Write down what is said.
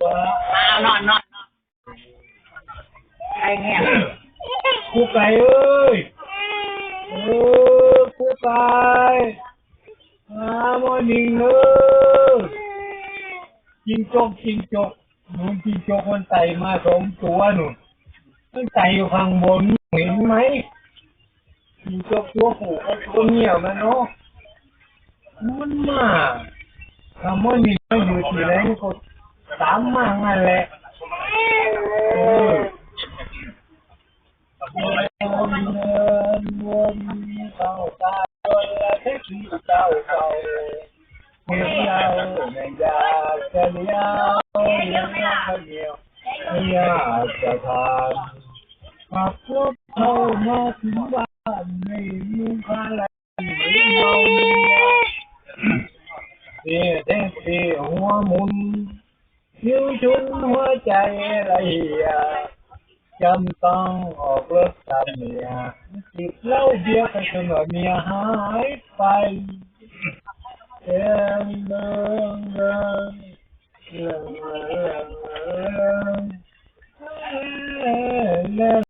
เอานอนนอนไอ้เนี่ยครูไก่เอ้ยเออครูไก่มาโมนิงเอ้ยจิงจกกิงจกหนูกิงจกมันไต่มาสองตัวหนูมันไต่อยู่ข้างบนเห็นไหมกิงจกตัวผูกตัวเหนียวมันเนาะมันมาคำว่นิงมันอยู่ที่ไหนก็ ตามมางั้นแหละเออวนเดินวนเข้าตาคนละที่ที่เจ้าเก่าเห็นเราไม่อยากจะเลี้ยวยังรักเดียวไม่อยากจะทานขับรถเข้ามาถึงบ้านไม่มีอะไรเหมือนเราเนี่ยเด็กเด็กหัวมุน ยิวชุนหัวใจละเหียจำต้องออกรถตามเมียจิบเหล้าเบียร์กันจนว่าเมียหายไปเอ็มเมืองเมืองเมืองเมือง